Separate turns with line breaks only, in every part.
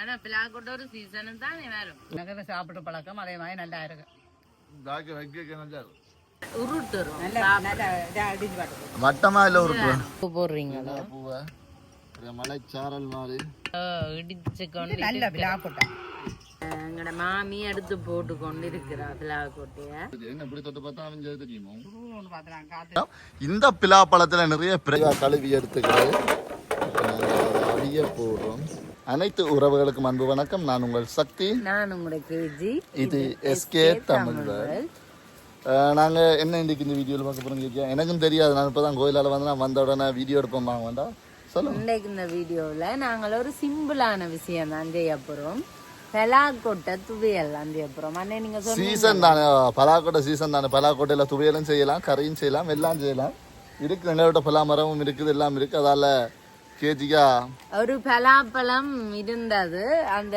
ஆனா பிளாக்கோட்ட ஒரு சீசனு தானே வரும்.
நகர சாப்பிட்டு பழக்கம் அதே மாதிரி நல்லா இருக்கு.
தாக்கி வைக்க நல்லா இருக்கும் வட்டமா இல்ல உருட்டு?
போடுறீங்களா?
பூவை? மலைச்சாரல் மாதிரி.
இடிச்சு கொண்டு
நல்ல விழா போட்டா
எங்கட மாமி எடுத்து போட்டு கொண்டு இருக்கிறா
காத்து.
இந்த பிலாப்பழத்துல நிறைய பிரியா கழுவி எடுத்துக்கிறது. அவிய போடுறோம் அனைத்து உறவுகளுக்கும் அன்பு வணக்கம். நான் உங்கள் சக்தி.
நான் உங்களோட கேஜி.
இது எஸ்கே தமிழ் நாங்க என்ன இன்னைக்கு இந்த வீடியோவில் பார்க்க போறோம் கேட்க எனக்கும் தெரியாது. நான் இப்போ தான் கோயிலால் வந்து நான் வந்த உடனே வீடியோ எடுப்போம். வாங்க வேண்டாம் சொல்லுங்க.
இன்றைக்கு இந்த வீடியோவில் நாங்கள் ஒரு சிம்பிளான விஷயம் தான் செய்ய போகிறோம் பெலாக்கொட்டை துவையல் செய்ய போகிறோம் அண்ணே நீங்கள்
சீசன் தானே. பலாக்கோட்டை சீசன் தானே. பலாக்கோட்டையில் துவையலும் செய்யலாம் கறியும் செய்யலாம் எல்லாம் செய்யலாம். இருக்கு எங்களோட பலா மரமும் இருக்குது எல்லாம் இருக்கு. அதால கேஜிக்கா
ஒரு பலாப்பழம் இருந்தது. அந்த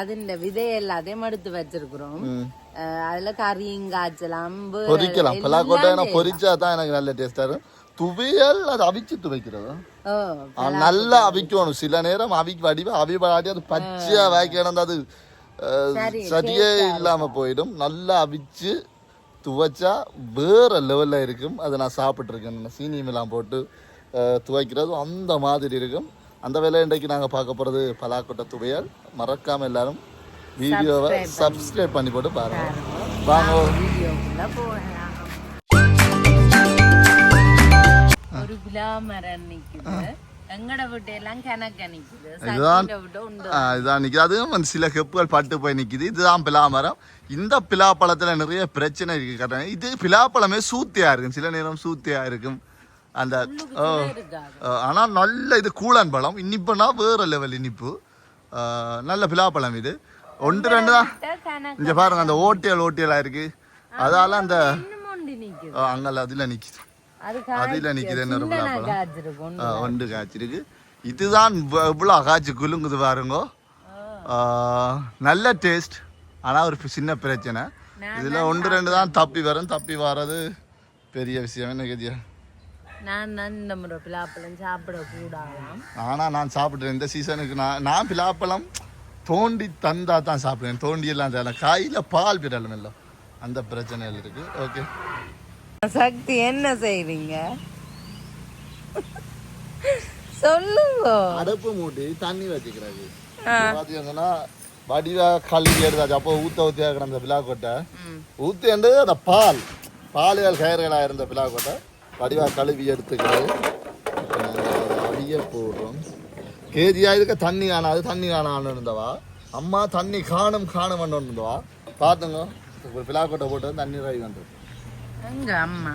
அதிண்ட விதை எல்லாத்தையும் எடுத்து வச்சிருக்கிறோம். அதுல கறியும் காய்ச்சலாம்
பொரிக்கலாம் பலாக்கோட்டை. பொரிச்சா தான் எனக்கு நல்ல டேஸ்டா இருக்கும். துவையல் அது அவிச்சு துவைக்கிறது நல்லா அவிக்கணும். சில நேரம் அவிக்கு வடிவா அவி வாடி அது பச்சையா வாக்கி கிடந்து அது சரியே இல்லாம போயிடும். நல்லா அவிச்சு துவைச்சா வேற லெவல்ல இருக்கும். அதை நான் சாப்பிட்ருக்கேன் சீனியமெல்லாம் போட்டு துவைக்கிறது. அந்த மாதிரி இருக்கும். அந்த வேலை இன்றைக்கு நாங்கள் பார்க்க போகிறது பலாக்கொட்டை துவையல். மறக்காம எல்லாரும் வீடியோவை சப்ஸ்கிரைப் பண்ணி போட்டு பாருங்க. வாங்க.
ஒரு நிக்குது.
அதுவும் சில கெப்புகள் பட்டு போய் நிக்குது. இதுதான் பிலாமரம். இந்த பிலாப்பழத்துல நிறைய பிரச்சனை இருக்கு. இது பிலாப்பழமே சூத்தியா இருக்கும். சில நேரம் சூத்தியா இருக்கும். அந்த ஓ,
இருக்காது
ஆ, ஆனா நல்ல இது கூழான் பழம். இனிப்புனா வேற லெவல் இனிப்பு. நல்ல பிலாப்பழம் இது. ஒன்று ரெண்டு தான். இங்க பாருங்க அந்த ஓட்டியல் ஓட்டியலா இருக்கு. அதால அந்த
இன்னும் ஒண்டி நிக்குது.
ஆ, அங்கல அதுல நிக்குது.
அது
அதுல நிக்குது. என்ன ஒரு பிலாப்பழம்? ஒன்று காய்ச்சிருக்கு. இதுதான் இவ்வ- இவ்வளோ காய்ச்சி குலுங்குது பாருங்க. நல்ல டேஸ்ட் ஆனால் ஒரு சின்ன பிரச்சனை. இதில் ஒன்று ரெண்டு தான். தப்பி வரும் தப்பி வர்றது பெரிய விஷயம் என்ன கதியா
நான் தான் இந்த முறை பிளாப்பழம் சாப்பிட கூடாதாம்.
ஆனால் நான் சாப்பிட்றேன். இந்த சீசனுக்கு நான் நான் பிலாப்பழம் தோண்டி தந்தா தான் சாப்பிடுவேன். தோண்டி எல்லாம் தேவை காயில் பால் பிறலும் இல்லை. அந்த பிரச்சனைகள் இருக்கு. ஓகே
சக்தி என்ன செய்வீங்க சொல்லுங்க.
அடுப்பு மூட்டி தண்ணி வச்சுக்கிறாரு பார்த்தீங்கன்னா வடிவா கழுவி எடுத்தாச்சு. அப்போ ஊத்த ஊத்தியா கிடந்த பிலாக்கொட்டை. ஊத்திண்டு அந்த பால். பாலியல் கயிறுகளாக இருந்த பிலாக்கொட்டை. வடிவா கழுவி அதை அவிய போடுறோம். கேஜியா இருக்க தண்ணி காணாது தண்ணி காணான்னு இருந்தவா? அம்மா தண்ணி காணும் காணும் இருந்தவா? பார்த்துங்க ஒரு பிலாக்கொட்டை போட்டு தண்ணி ராய் வந்து
எங்க அம்மா?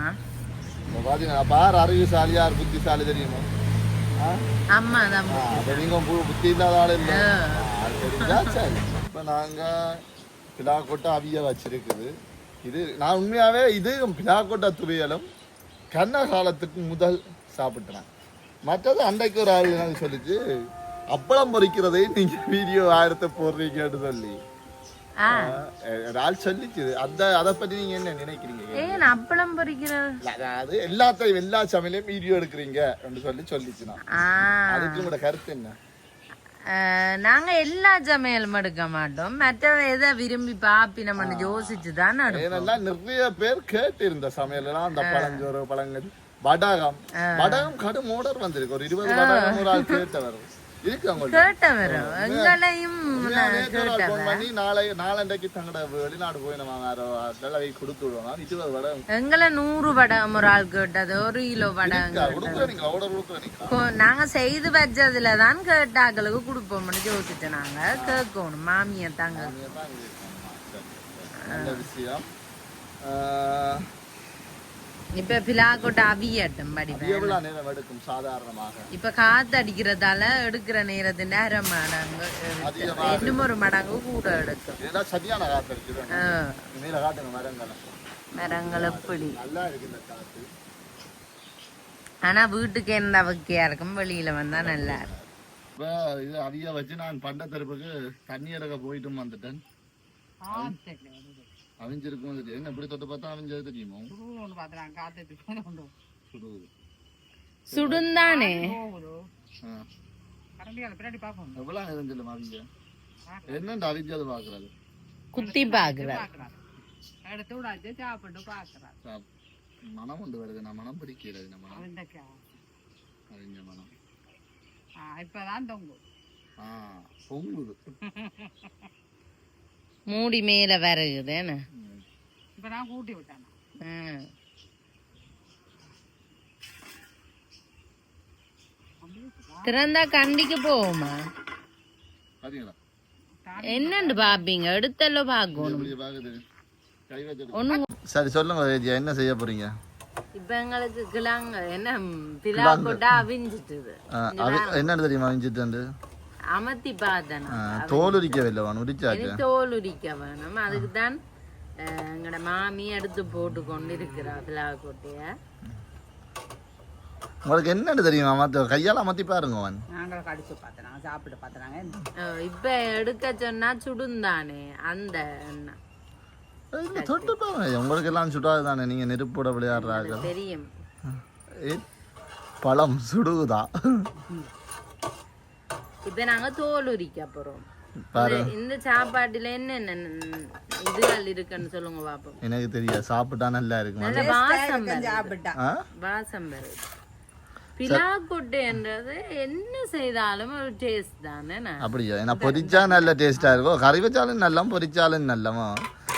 இப்போ பார்த்தீங்கன்னா பார் அறிவுசாலி யார் புத்திசாலி தெரியுமா?
அம்மா தான்
அப்ப புத்தி இல்லாத ஆள் இல்ல. ஆ, தெரிஞ்சா சரி. இப்ப நாங்க பிலாக்கொட்டை அவிய வச்சிருக்குது. இது நான் உண்மையாவே இது பிலாக்கொட்டை துவையலும் கண்ண காலத்துக்கு முதல் சாப்பிட்டேன். மற்றது அன்றைக்கு ஒரு ஆள் எனக்கு சொல்லிச்சு அப்பளம் பொரிக்கிறதை நீங்க வீடியோ ஆயிரத்தை போடுறீங்கன்னு சொல்லி. ஒரு ஆள் சொல்லிச்சு. அந்த அதை பத்தி நீங்க என்ன நினைக்கிறீங்க?
அப்பளம் பொரிக்கிறது
இல்ல, அதாவது எல்லாத்தையும் எல்லா சமையலையும் வீடியோ எடுக்கிறீங்க என்று சொல்லி சொல்லிச்சு நான்.
ஆ.
அதுக்கு உங்களோட கருத்து என்ன?
அஹ், நாங்க எல்லா சமையலும் எடுக்க மாட்டோம். மற்ற எதை விரும்பி பாப்பி நம்ம யோசிச்சு தான்
நிறைய பேர் கேட்டு இருந்த சமையல் எல்லாம் அந்த பழஞ்சோறு பழங்கள் வடகம். வடகம் கடும் ஓடர் வந்திருக்கு. ஒரு இருபது வடகம் ஒரு ஆள் கேட்டவர்.
எங்களை நூறு வடம் ஒரு ஆள் கேட்டது. ஒரு கிலோ வடம்
நீங்க
செய்து வச்சதுல தான் கேட்டாக்களுக்கு கொடுப்போம்னு யோசிச்சோம் நாங்க கேட்கணும். மாமியை தாங்க
விஷயம்.
இப்ப பிலாக்கோட்டை அவியட்டும் படிப்பேன்
எவ்வளவு நேரம் எடுக்கும் சாதாரணமாக?
இப்ப காத்து அடிக்கிறதால எடுக்கிற நேரத்தின் அரை மடங்கு. இன்னும் ஒரு மடங்கு கூட எடுக்கும்.
சரியான காத்து
ஆ,
மேல காட்டுங்க மரங்களை.
மரங்கள் எப்படி
நல்லா இருக்கு இந்த காத்து
ஆனா வீட்டுக்கு எந்த வகையா இருக்கும் வெளியில வந்தா நல்லா இருக்கும்.
இப்போ இது அவிய வச்சு நான் பண்ட தரப்புக்கு தண்ணி எடுக்க போயிட்டும் வந்துட்டேன். அவிஞ்சிருக்கும் என்ன இப்படி தொட்டு பார்த்தா அவிஞ்சது தெரியுமோ?
கொண்டு
சுடுந்தானே?
போகுது.
ஆ.
கரண்டி அதை பின்னாடி பார்ப்போம்
எவ்வளோ நேரம் சொல்லுமா அவிஞ்ச? என்னண்டு அவிஞ்சது பாக்குறது
குத்தி பாக்குறாரு
எடுத்து விடாச்சு சாப்பிட்டு பார்க்கறாரு.
சாப்- மனம் உண்டு வருது. நான் மனம் பிடிக்கிறது நம்ம அவிஞ்ச மனம்.
இப்பதான் தொங்கும்
ஆ பொங்குது.
மூடி மேல வருகுது என்ன
ம்.
இப்ப நான் கூட்டி விட்டேன்.
திறந்தா கண்டிக்கு போவோமா? என்னண்டு பாப்பீங்க? எடுத்தല്ലോ பாக்கணும்.
சரி சொல்லுங்க என்ன செய்ய போறீங்க?
இப்ப எங்களுக்கு கிளாங்க என்ன பிலா போட்டா அவிஞ்சிட்டுது.
ஆ, அவி- என்னன்னு தெரியுமா அவிஞ்சிட்டு
அமர்த்தி பார்த்தேன்
தோல் உரிக்கவில்லை வான் உரிச்சாச்சு
தோல் உரிக்க வேணும் அதுக்கு தான் எங்கட மாமி எடுத்து போட்டு கொண்டு இருக்கிறா பிலா கொட்டைய
உங்களுக்கு என்னன்னு தெரியுமா மத்த கையால அமர்த்தி பாருங்க அவன்
நாங்கள் கடிச்சு பார்த்தோம் நாங்கள் சாப்பிட்டு பார்த்தோம்
அஹ் இப்ப எடுக்க சொன்னா சுடுந்தானே அந்த
தொட்டு பாருங்க உங்களுக்கு எல்லாம் சுடாது தானே நீங்க நெருப்போட விளையாடுறாங்க
தெரியும்
பழம் சுடுகுதா
இப்ப நாங்க தோல் உரிக்க போறோம் இந்த- சாப்பாட்டுல என்னென்ன இதுகள் இருக்குன்னு சொல்லுங்க பாப்போம்
எனக்கு தெரியாது சாப்பிட்டா நல்லா இருக்கும்
நல்ல வாசம்.
சாப்பிட்டா?
வாசம் வருது பிலா கொட்டைன்றது என்ன செய்தாலும் ஒரு டேஸ்ட் தானே
அப்படியா ஏன்னா பொரிச்சா நல்ல டேஸ்டா இருக்கும் கறி வச்சாலும் நல்லா பொரிச்சாலும் நல்லமா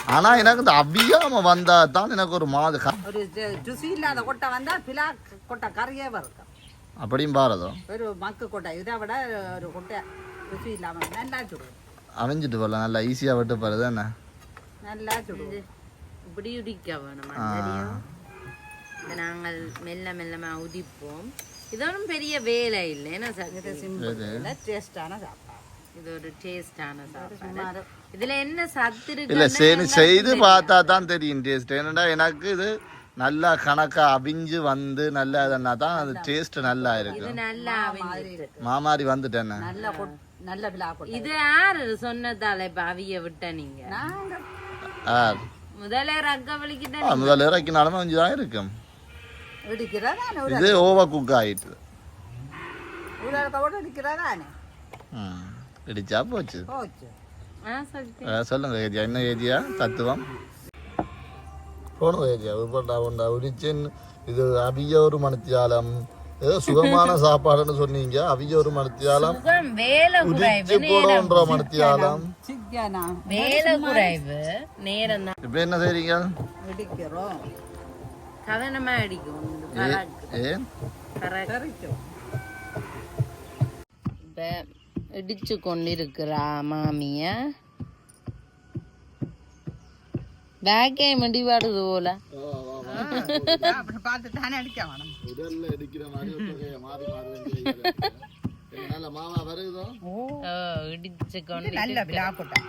ஆனா எனக்கு இந்த அபியாம வந்தா தான் எனக்கு ஒரு மாதிரி
ஒரு ருசி இல்லாத கொட்டை வந்தா பிலா கொட்டை கறியே வரும்
அப்படியும் பாரதோ?
ஒரு மக்கு கொட்டை. இதை விட ஒரு கொட்டை ருசி இல்லாம நல்லா சுடுவோம்
அவிஞ்சிட்டு போகலாம் நல்லா ஈஸியா விட்டு போறது என்ன?
நல்லா சுடுவோம்
இப்படி உடிக்க வேணும் நாங்கள் மெல்ல மெல்லமா உதிப்போம். இது ஒன்றும் பெரிய வேலை இல்லை
இது சிம்பிள் டேஸ்டான சாப்பாடு.
இது ஒரு டேஸ்டான சாப்பாடு. இதுல என்ன சத்து
இல்ல
இருக்கு
சரி செய்து பார்த்தா தான் தெரியும் டேஸ்ட் என்னடா எனக்கு இது நல்லா கணக்கா அவிஞ்சு வந்து நல்லா இதனா தான் அது டேஸ்ட் நல்லா
இது
இருக்கும்.
நல்லா
மாமாரி வந்துட்டேன்
நல்ல
இது யாரு சொன்னதால இப்ப அவிய விட்ட நீங்க? முதல்ல ரக்க வலிக்கிட்ட
முதல்ல இறக்கினாலும் கொஞ்சம் தான் இருக்கும் இது ஓவர் குக் ஆயிட்டு. இடிச்சா போச்சு. சொல்லுங்க என்ன ஏஜியா? தத்துவம்? போனோம் ஏஜியா உருப்பட்டா உண்டா உரிச்சன். இது அவிய ஒரு மணித்தியாலம் ஏதோ சுகமான சாப்பாடுன்னு சொன்னீங்க அவிய ஒரு
குறைவு
உரிச்சு போடன்ற
தான்.
இப்போ என்ன செய்றீங்க?
கவனமா அடிக்கும் இடிச்சு கொண்டிருக்கிறா மாமிய. பேக்கே மடிவாடுது போல
அப்படி பார்த்து தானே அடிக்க வேணும்
உடல்ல இடிக்கிற மாதிரி ஒரு தொகையை மாறி மாறி நல்ல மாமா வருதோ
ஓ
ஓ, இடிச்சு கொண்டு
நல்ல பிலா கொட்டை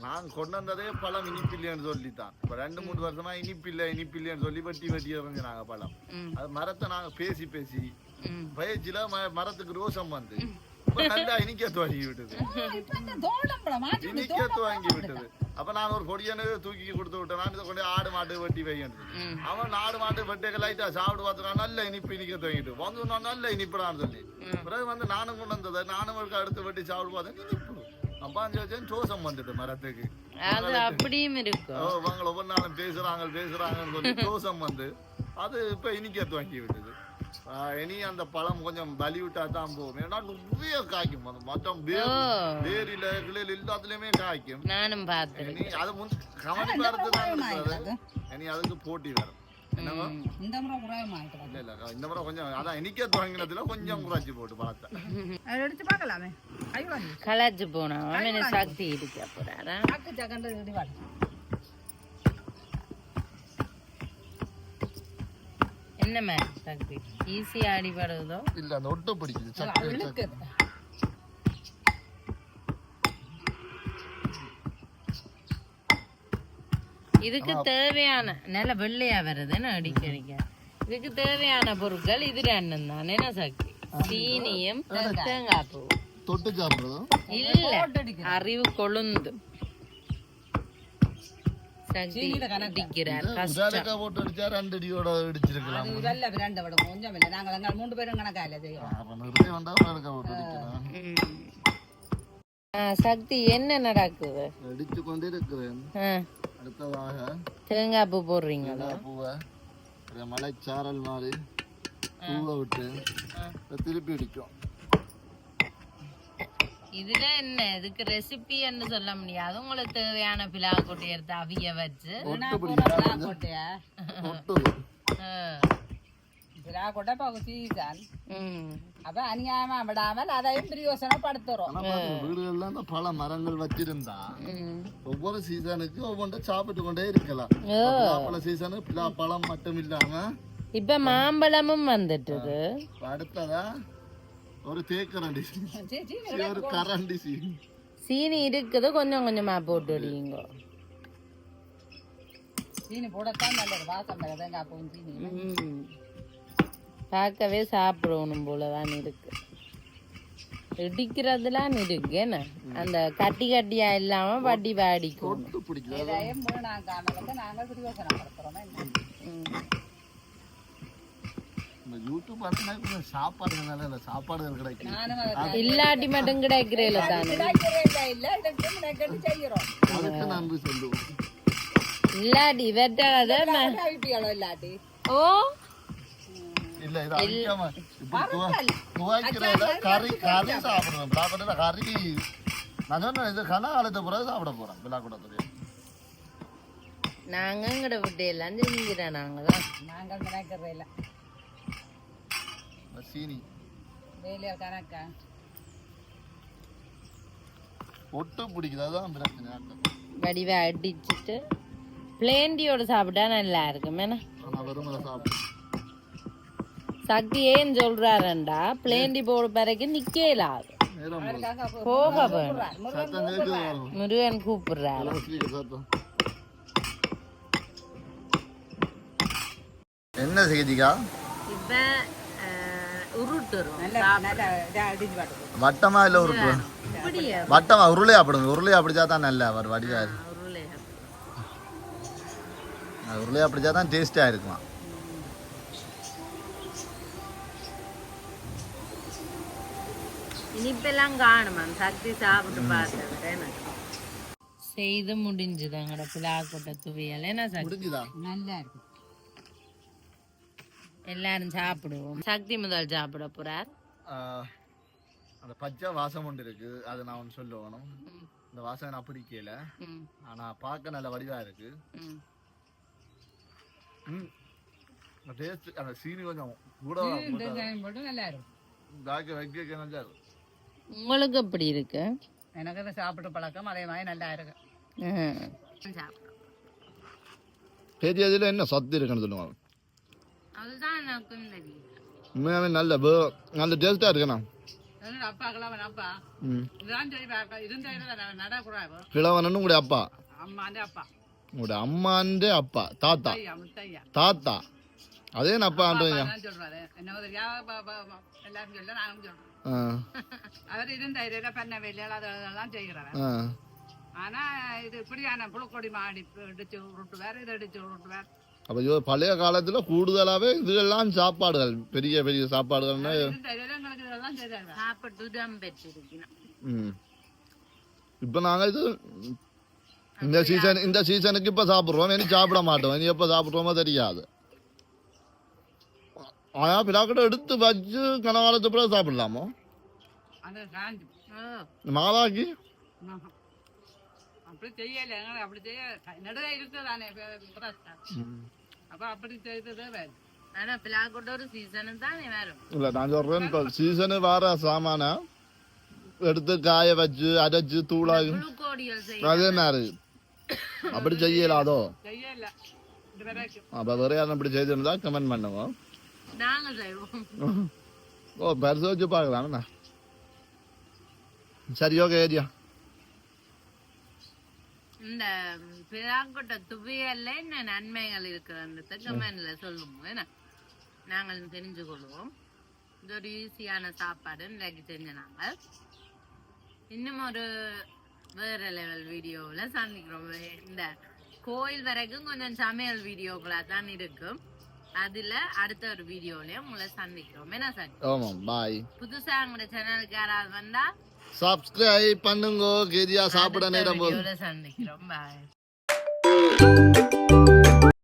நான் கொண்டு வந்ததே பழம் இனிப்பில்லைன்னு சொல்லித்தான். இப்ப ரெண்டு மூணு வருஷமா இனிப்பில்லை இனிப்பில்லைன்னு சொல்லி வெட்டி வெட்டி எறிஞ்சு நாங்க பழம். அது மரத்தை நாங்க பேசி பேசி. பயிற்சியில ம- மரத்துக்கு ரோசம் வந்து. நல்லா இனிக்க துவங்கி விட்டது. இனிக்க துவங்கி விட்டது. அப்ப நான் ஒரு கொடியான தூக்கி கொடுத்து விட்டேன். நான் இதை கொண்டு ஆடு மாடு வெட்டி வைக்கணும். அவன் ஆடு மாடு வெட்டை லைட்டா சாப்பிட்டு பார்த்துறான் நல்ல இனிப்பு இனிக்க துவங்கிட்டு. வந்து நான் நல்ல இனிப்புடான்னு சொல்லி. பிறகு வந்து நானும் கொண்டு வந்ததை நானும் அடுத்து வெட்டி சாப்பிட்டு பார்த்தேன். இனிப்பு. அப்பா வச்சேன் வந்துட்டு மரத்துக்கு.
அது அப்படியும் இருக்கும்.
ஒவ்வொரு நாளும் பேசுறாங்க பேசுறாங்கன்னு சொல்லி தோசம் வந்து அது இப்ப இனிக்க துவங்கி விட்டது. இனி அந்த பழம் கொஞ்சம் பலி விட்டா தான் போகும். ஏன்னா நிறைய காய்க்கும். அது மொத்தம் வேர் வேரில கிளையில எல்லாத்துலயுமே காய்க்கும்.
நானும் பார்த்தேன்
இனி அது முன் கவனி பார்த்து தான் இனி அதுக்கு போட்டி வரும்
இந்த முறை குறையமாயிட்டு
இல்ல இல்ல இந்த முறை கொஞ்சம் அதான் இனிக்க துவங்கினதுல கொஞ்சம் குறைச்சி போட்டு பழத்தை
அதை எடுத்து பார்க்கலாமே ஐயோ
கலாச்சு போனா அவன் சக்தி இடிக்க போறாரா
அக்கு சக்கண்டு இடிவாள்
என்ன மாதிரி சக்தி ஈஸியா அடிபடுதோ
இல்ல அந்த ஒட்டை பிடிக்குது சக்கரை
இதுக்கு தேவையான நல்ல வெள்ளையா வருதுன்னு அடிக்க அடிக்க இதுக்கு தேவையான பொருட்கள் இது ரெண்டும் தான் என்ன சக்தி சீனியும் தேங்காய் பூ
தொட்டு சாப்பிடுறதும்
இல்ல அறிவு கொழுந்து சக்தி அடிக்கிறார்
உதாரணக்கா போட்டு அடிச்சா ரெண்டு அடியோட அடிச்சிருக்கலாம்
இதல்ல ரெண்டு விட கொஞ்சம் இல்லை நாங்கள் எங்கள் மூன்று பேரும் கணக்கால செய்கிறோம்
சக்தி என்ன நடக்குது?
அடிச்சு கொண்டே இருக்கிறேன்
ஆ,
அடுத்ததாக
தேங்காய் பூ போடுறீங்களா?
பூவை மலைச்சாரல் மாதிரி பூவை விட்டு திருப்பி அடிக்கும்.
இதுல என்ன? இதுக்கு ரெசிபி என்று சொல்ல முடியாது. உங்களுக்கு தேவையான பிலா கொட்டி எடுத்து அவிய வச்சு.
கொட்டையா அநியாயமா விடாமல் அதையும் பிரயோசனப்படுத்துறோம்
ஆனா பாருங்க, வீடுகள்ல பல மரங்கள் வச்சிருந்தா. ஒவ்வொரு சீசனுக்கு ஒவ்வொன்றும் சாப்பிட்டு கொண்டே இருக்கலாம் பல சீசனு பழம் மட்டும் இல்லாம
இப்ப மாம்பழமும் வந்துட்டுது
அடுத்ததா ஒரு தேக்கரண்டி ஒரு கரண்டி சீ
சீனி இருக்குது கொஞ்சம் கொஞ்சமா போட்டு விடுவீங்க
சீனி போடத்தான் நல்லது வாசம் வேறு தேங்காய் பூவும் சீனி.
பார்க்கவே சாப்பிடணும் போலதான் இருக்கு. இடிக்கிறதுலாம் இருக்கு என்ன? அந்த கட்டி கட்டியா இல்லாம வட்டி வாடிக்கும் இல்லாட்டி மட்டும் கிடைக்கிறேல தானே?
கிடைக்கிறே இல்லை இல்லை எடுத்து கிடைக்கிறது செய்கிறோம்
அதுக்கு நன்றி சொல்லுவோம்.
இல்லாட்டி இவற்றாத
ஐபிஎல் இல்லாட்டி.
ஓ
இல்ல இது அடிக்காம இப்ப துவ- துவைக்கிறதுல கறி கறி சாப்பிடுவேன் பிளாக்கோட்டல கறி நான் சொன்னேன் இது கன காலத்து பிறகு சாப்பிட போறேன் பிளாக்கோட்டத்துல
நாங்க எங்கட விட்டு எல்லாம் செஞ்சுக்கிறோம் நாங்கதான்
நாங்கள் நினைக்கிறதே இல்லை
சீனி
வேலையால் கணக்கா
ஒட்டு பிடிக்குது அதுதான் பிரச்சனை
வடிவா அடிச்சுட்டு பிளேண்டியோட சாப்பிட்டா நல்லா இருக்கும் என்ன
ஆனா வெறுமலை சாப்பிடும்
சக்தி ஏன் சொல்றாருண்டா பிளேண்டி போட பிறகு நிக்கலாது. போக. முருகன் கூப்பிடுறாரு.
என்ன செய்திக்கா
இப்ப
வட்டமா இல்ல உருட்டு
இப்படியா
வட்டமா உருளையா அப்படிங்க உருளையா அப்படிச்சா தான் நல்லா வடிவா
உருளையா
அது உருளையா. அப்படிச்சா தான் டேஸ்டா இருக்குமா?
இனிப்பெல்லாம் காணுமா சக்தி சாப்பிட்டு பார்த்தேன் செய்து முடிஞ்சுது எங்கட பிளாக்கொட்டை துவையல் என்ன சக்தி
முடிஞ்சுதா
நல்லா இருக்கு
எல்லாரும் சாப்பிடுவோம் சக்தி முதல் சாப்பிட போறார்
அந்த பச்சை வாசம் ஒன்று இருக்கு அது நான் ஒன்று சொல்லணும் இந்த வாசம் நான் பிடிக்கல ஆனா பார்க்க நல்ல வடிவா இருக்கு டேஸ்ட் அந்த சீனி கொஞ்சம் கூட
நல்லா இருக்கும்
வைக்க நல்லா இருக்கும்
உங்களுக்கு எப்படி இருக்கு?
எனக்கு அதை சாப்பிட்டு பழக்கம் அதே மாதிரி நல்லா இருக்கு.
ம். சாப்பிடுறோம்.
பெரிய இதில் என்ன சத்து இருக்குன்னு சொல்லுவாங்க
அதுதான் எனக்கும் தெரியும்
உண்மையாவே நல்ல பே- நல்ல டேஸ்டா இருக்குண்ணா. கிழவனன்னு உங்களுடைய அப்பா? உங்களுடைய அம்மாண்டே அப்பா தாத்தா. தாத்தா. அதே நான் அப்பா
அவர் இருந்த இதில் பண்ண வேலையால் அதெல்லாம் செய்கிறார்
ஆ
ஆனா இது இப்படியான புழுக்கொடி மாடி இடிச்சு உருட்டுவார் இதை இடிச்சு உருட்டுவார்
அப்போ இது பழைய காலத்துல கூடுதலாவே இதெல்லாம் சாப்பாடுகள் பெரிய பெரிய சாப்பாடுகள்னா இப்போ நாங்கள் இது இந்த சீசன் இந்த சீசனுக்கு இப்போ சாப்பிட்றோம் இனி சாப்பிட மாட்டோம் இனி எப்போ சாப்பிட்றோமோ தெரியாது ஆனால் பிலாக்கட்டை எடுத்து வச்சு கனகாலத்து பிறகு சாப்பிடலாமோ
ஆஹா. அப்படி செய்யல எங்களை அப்படி செய்ய நடுவே இருக்குதானே அப்போ அப்படி செய்ததே வேறு
ஆனா பிளாக்கோட்ட ஒரு சீசனு தான் வரும்
இல்லை நான் சொல்கிறேன் இப்போ சீசனு வர சாமான எடுத்து காய வச்சு அரைச்சு தூளாகி அதே மாதிரி அப்படி செய்யலாதோ அப்போ வேற யாரும் இப்படி செய்திருந்தா கமெண்ட் பண்ணுவோம்
நாங்க செய்வோம்
ஓ பெருசு வச்சு பார்க்கலாம்ண்ணா சரி ஓகே ஏரியா.
இந்த பிளாக்கோட்ட துவையல்ல என்ன நன்மைகள் இருக்குன்றத கமெண்ட்ல சொல்லுங்க என்ன? நாங்கள் தெரிஞ்சு கொள்வோம் இது ஒரு ஈஸியான சாப்பாடு இன்றைக்கு செஞ்ச நாங்கள். இன்னும் ஒரு வேற லெவல் வீடியோவில் சந்திக்கிறோம். இந்த கோயில் வரைக்கும் கொஞ்சம் சமையல் வீடியோக்களாக தான் இருக்கும் அதுல அடுத்த ஒரு வீடியோலயும் உங்களை சந்திக்கிறோம். என்ன சார்?
ஆமாம் பாய்
புதுசா எங்களோட சேனலுக்கு யாராவது வந்தா
சப்ஸ்கிரைப் பண்ணுங்க கெதியா சாப்பிட நேரம்
வீடியோல சந்திக்கிறோம். பாய்